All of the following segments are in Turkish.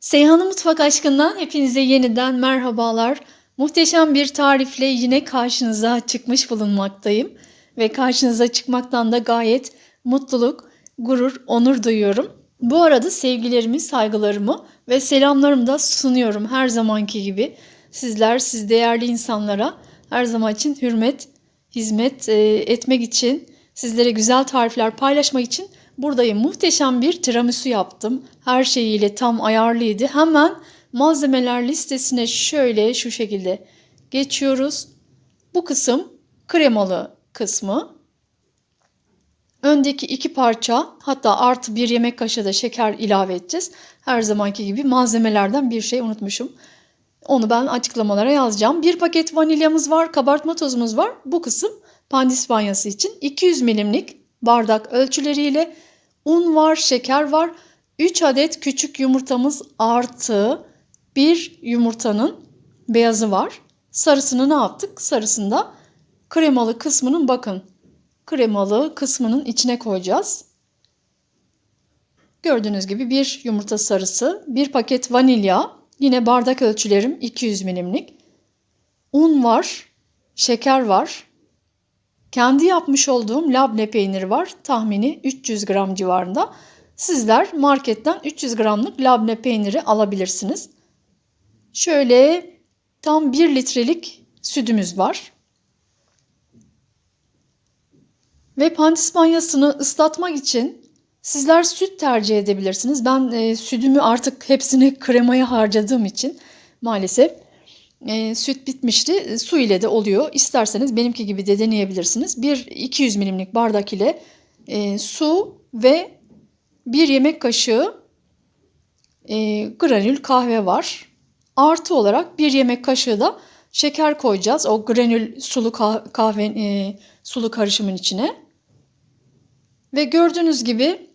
Seyhan'ın Mutfak Aşkı'ndan hepinize yeniden merhabalar. Muhteşem bir tarifle yine karşınıza çıkmış bulunmaktayım. Ve karşınıza çıkmaktan da gayet mutluluk, gurur, onur duyuyorum. Bu arada sevgilerimi, saygılarımı ve selamlarımı da sunuyorum her zamanki gibi. Sizler, siz değerli insanlara her zaman için hürmet, hizmet e, etmek için, sizlere güzel tarifler paylaşmak için buradayım. Muhteşem bir tiramisu yaptım. Her şeyiyle tam ayarlıydı. Hemen malzemeler listesine şöyle şu şekilde geçiyoruz. Bu kısım kremalı kısmı. Öndeki iki parça hatta artı bir yemek kaşığı da şeker ilave edeceğiz. Her zamanki gibi malzemelerden bir şey unutmuşum. Onu ben açıklamalara yazacağım. Bir paket vanilyamız var, kabartma tozumuz var. Bu kısım pandispanyası için 200 milimlik bardak ölçüleriyle un var, şeker var. 3 adet küçük yumurtamız artı bir yumurtanın beyazı var. Sarısını ne yaptık? Sarısında kremalı kısmının bakın kremalı kısmının içine koyacağız. Gördüğünüz gibi bir yumurta sarısı, bir paket vanilya, yine bardak ölçülerim 200 milimlik. Un var, şeker var. Kendi yapmış olduğum labne peyniri var. Tahmini 300 gram civarında. Sizler marketten 300 gramlık labne peyniri alabilirsiniz. Şöyle tam 1 litrelik sütümüz var. Ve pandispanyasını ıslatmak için sizler süt tercih edebilirsiniz. Ben e, sütümü artık hepsini kremaya harcadığım için maalesef e, süt bitmişti. E, su ile de oluyor. İsterseniz benimki gibi de deneyebilirsiniz. Bir 200 milimlik bardak ile e, su ve bir yemek kaşığı e, granül kahve var. Artı olarak bir yemek kaşığı da şeker koyacağız. O granül sulu kahve e, sulu karışımın içine. Ve gördüğünüz gibi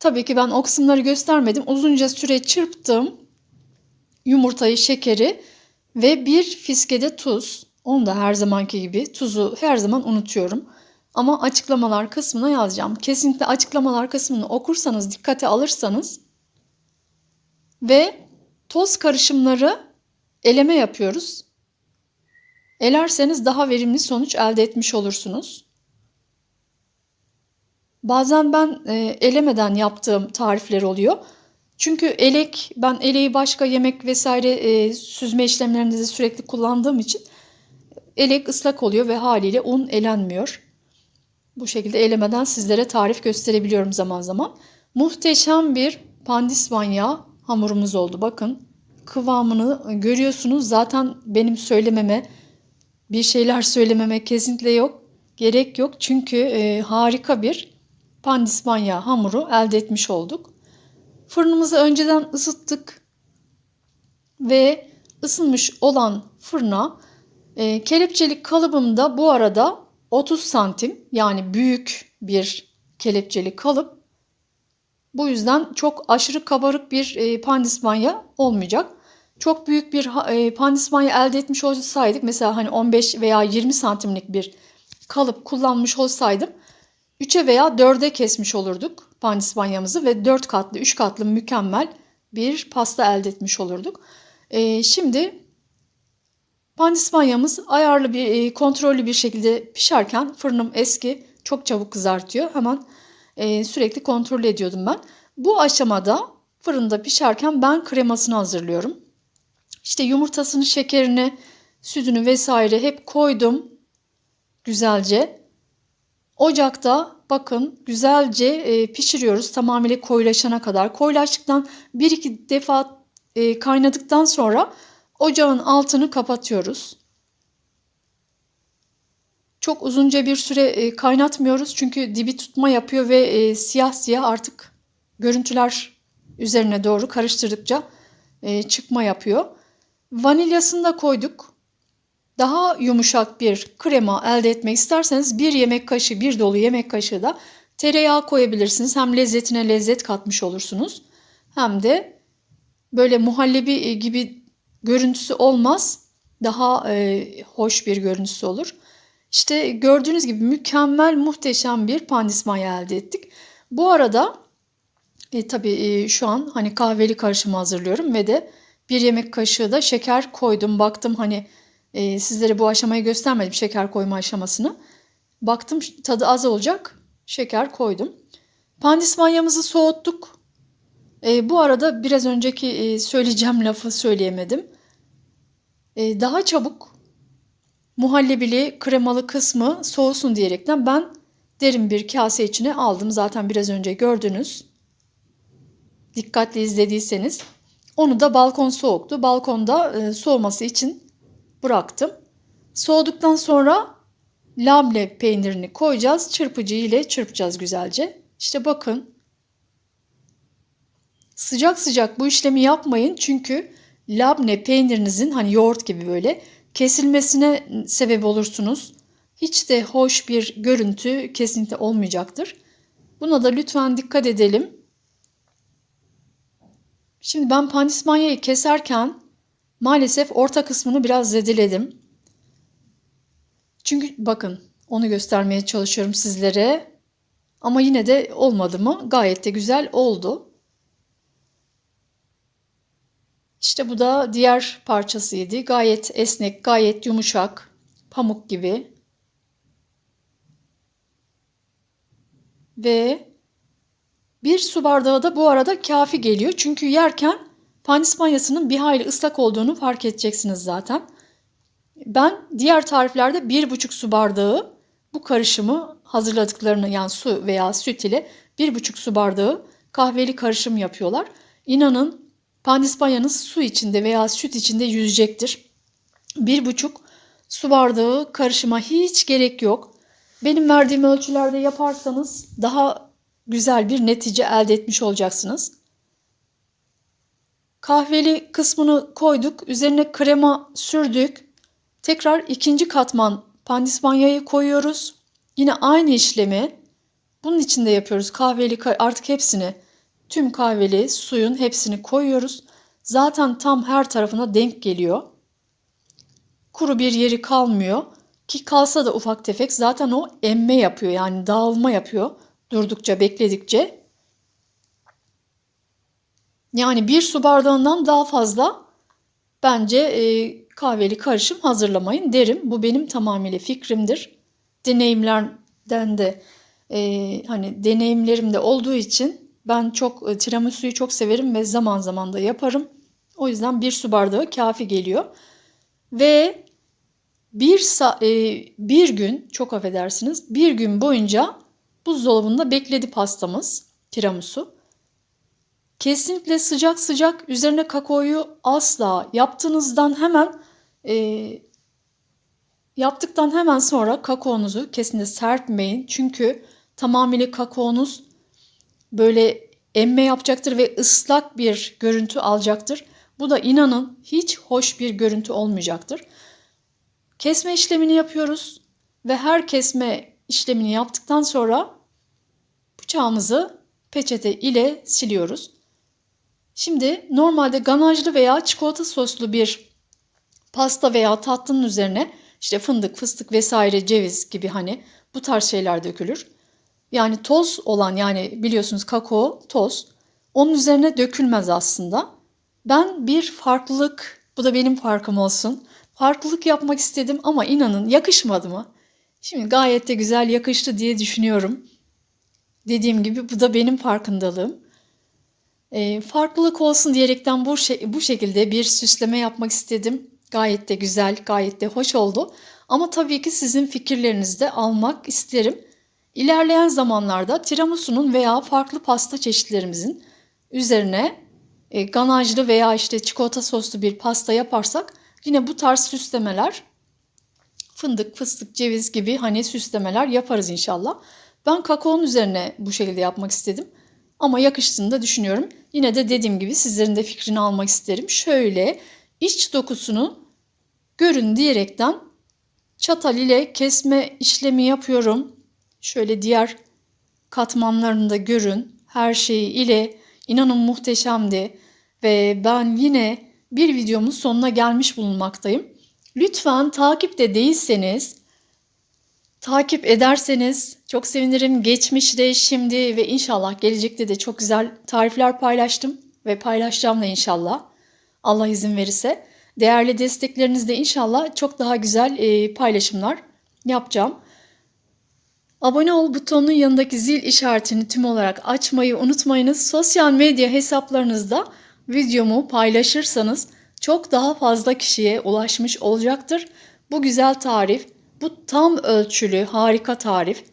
tabii ki ben o kısımları göstermedim. Uzunca süre çırptım. Yumurtayı, şekeri ve bir fiskede tuz. Onu da her zamanki gibi tuzu her zaman unutuyorum. Ama açıklamalar kısmına yazacağım. Kesinlikle açıklamalar kısmını okursanız, dikkate alırsanız ve toz karışımları eleme yapıyoruz. Elerseniz daha verimli sonuç elde etmiş olursunuz. Bazen ben e, elemeden yaptığım tarifler oluyor. Çünkü elek, ben eleği başka yemek vesaire e, süzme işlemlerinde de sürekli kullandığım için elek ıslak oluyor ve haliyle un elenmiyor. Bu şekilde elemeden sizlere tarif gösterebiliyorum zaman zaman. Muhteşem bir pandispanya hamurumuz oldu. Bakın kıvamını görüyorsunuz. Zaten benim söylememe, bir şeyler söylememe kesinlikle yok. Gerek yok çünkü e, harika bir pandispanya hamuru elde etmiş olduk. Fırınımızı önceden ısıttık ve ısınmış olan fırına e, kelepçelik kalıbımda bu arada 30 santim yani büyük bir kelepçeli kalıp. Bu yüzden çok aşırı kabarık bir e, pandispanya olmayacak. Çok büyük bir e, pandispanya elde etmiş olsaydık mesela hani 15 veya 20 santimlik bir kalıp kullanmış olsaydım 3'e veya 4'e kesmiş olurduk pandispanyamızı ve 4 katlı, 3 katlı mükemmel bir pasta elde etmiş olurduk. Ee, şimdi pandispanyamız ayarlı bir, e, kontrollü bir şekilde pişerken fırınım eski, çok çabuk kızartıyor. Hemen e, sürekli kontrol ediyordum ben. Bu aşamada fırında pişerken ben kremasını hazırlıyorum. İşte yumurtasını, şekerini, sütünü vesaire hep koydum güzelce. Ocakta bakın güzelce e, pişiriyoruz tamamıyla koyulaşana kadar. Koyulaştıktan bir iki defa e, kaynadıktan sonra ocağın altını kapatıyoruz. Çok uzunca bir süre e, kaynatmıyoruz çünkü dibi tutma yapıyor ve e, siyah siyah artık görüntüler üzerine doğru karıştırdıkça e, çıkma yapıyor. Vanilyasını da koyduk. Daha yumuşak bir krema elde etmek isterseniz bir yemek kaşığı, bir dolu yemek kaşığı da tereyağı koyabilirsiniz. Hem lezzetine lezzet katmış olursunuz. Hem de böyle muhallebi gibi görüntüsü olmaz. Daha e, hoş bir görüntüsü olur. İşte gördüğünüz gibi mükemmel, muhteşem bir pandismaya elde ettik. Bu arada E, tabii e, şu an hani kahveli karışımı hazırlıyorum ve de bir yemek kaşığı da şeker koydum. Baktım hani e, sizlere bu aşamayı göstermedim şeker koyma aşamasını. Baktım tadı az olacak. Şeker koydum. Pandispanyamızı soğuttuk. E, bu arada biraz önceki e, söyleyeceğim lafı söyleyemedim. E, daha çabuk muhallebili kremalı kısmı soğusun diyerekten ben derin bir kase içine aldım. Zaten biraz önce gördünüz. Dikkatli izlediyseniz. Onu da balkon soğuktu. Balkonda e, soğuması için bıraktım. Soğuduktan sonra labne peynirini koyacağız. Çırpıcı ile çırpacağız güzelce. İşte bakın. Sıcak sıcak bu işlemi yapmayın çünkü labne peynirinizin hani yoğurt gibi böyle kesilmesine sebep olursunuz. Hiç de hoş bir görüntü kesinlikle olmayacaktır. Buna da lütfen dikkat edelim. Şimdi ben pandispanyayı keserken maalesef orta kısmını biraz zedeledim. Çünkü bakın onu göstermeye çalışıyorum sizlere. Ama yine de olmadı mı? Gayet de güzel oldu. İşte bu da diğer parçasıydı. Gayet esnek, gayet yumuşak, pamuk gibi. Ve bir su bardağı da bu arada kafi geliyor. Çünkü yerken pandispanyasının bir hayli ıslak olduğunu fark edeceksiniz zaten. Ben diğer tariflerde bir buçuk su bardağı bu karışımı hazırladıklarını yani su veya süt ile bir buçuk su bardağı kahveli karışım yapıyorlar. İnanın pandispanyanız su içinde veya süt içinde yüzecektir. Bir buçuk su bardağı karışıma hiç gerek yok. Benim verdiğim ölçülerde yaparsanız daha güzel bir netice elde etmiş olacaksınız. Kahveli kısmını koyduk. Üzerine krema sürdük. Tekrar ikinci katman pandispanyayı koyuyoruz. Yine aynı işlemi bunun içinde yapıyoruz. Kahveli artık hepsini tüm kahveli suyun hepsini koyuyoruz. Zaten tam her tarafına denk geliyor. Kuru bir yeri kalmıyor. Ki kalsa da ufak tefek zaten o emme yapıyor yani dağılma yapıyor durdukça bekledikçe. Yani bir su bardağından daha fazla bence e, kahveli karışım hazırlamayın derim. Bu benim tamamıyla fikrimdir. Deneyimlerden de e, hani deneyimlerimde olduğu için ben çok e, tiramisu'yu çok severim ve zaman zaman da yaparım. O yüzden bir su bardağı kafi geliyor. Ve bir, e, bir gün çok affedersiniz bir gün boyunca buzdolabında bekledi pastamız tiramisu. Kesinlikle sıcak sıcak üzerine kakaoyu asla yaptığınızdan hemen e, yaptıktan hemen sonra kakaonuzu kesinlikle serpmeyin. Çünkü tamamıyla kakaonuz böyle emme yapacaktır ve ıslak bir görüntü alacaktır. Bu da inanın hiç hoş bir görüntü olmayacaktır. Kesme işlemini yapıyoruz ve her kesme işlemini yaptıktan sonra bıçağımızı peçete ile siliyoruz. Şimdi normalde ganajlı veya çikolata soslu bir pasta veya tatlının üzerine işte fındık, fıstık vesaire ceviz gibi hani bu tarz şeyler dökülür. Yani toz olan yani biliyorsunuz kakao toz onun üzerine dökülmez aslında. Ben bir farklılık bu da benim farkım olsun. Farklılık yapmak istedim ama inanın yakışmadı mı? Şimdi gayet de güzel yakıştı diye düşünüyorum. Dediğim gibi bu da benim farkındalığım. E, farklılık olsun diyerekten bu, şey, bu şekilde bir süsleme yapmak istedim. Gayet de güzel, gayet de hoş oldu. Ama tabii ki sizin fikirlerinizi de almak isterim. İlerleyen zamanlarda tiramisu'nun veya farklı pasta çeşitlerimizin üzerine e, ganajlı veya işte çikolata soslu bir pasta yaparsak yine bu tarz süslemeler fındık, fıstık, ceviz gibi hani süslemeler yaparız inşallah. Ben kakaonun üzerine bu şekilde yapmak istedim. Ama yakıştığını da düşünüyorum. Yine de dediğim gibi sizlerin de fikrini almak isterim. Şöyle iç dokusunu görün diyerekten çatal ile kesme işlemi yapıyorum. Şöyle diğer katmanlarını da görün. Her şeyi ile inanın muhteşemdi. Ve ben yine bir videomun sonuna gelmiş bulunmaktayım. Lütfen takipte değilseniz takip ederseniz çok sevinirim. Geçmişte, şimdi ve inşallah gelecekte de çok güzel tarifler paylaştım ve paylaşacağım da inşallah. Allah izin verirse. Değerli desteklerinizle inşallah çok daha güzel e, paylaşımlar yapacağım. Abone ol butonunun yanındaki zil işaretini tüm olarak açmayı unutmayınız. Sosyal medya hesaplarınızda videomu paylaşırsanız çok daha fazla kişiye ulaşmış olacaktır. Bu güzel tarif, bu tam ölçülü harika tarif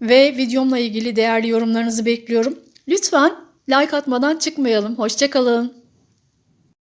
ve videomla ilgili değerli yorumlarınızı bekliyorum. Lütfen like atmadan çıkmayalım. Hoşçakalın.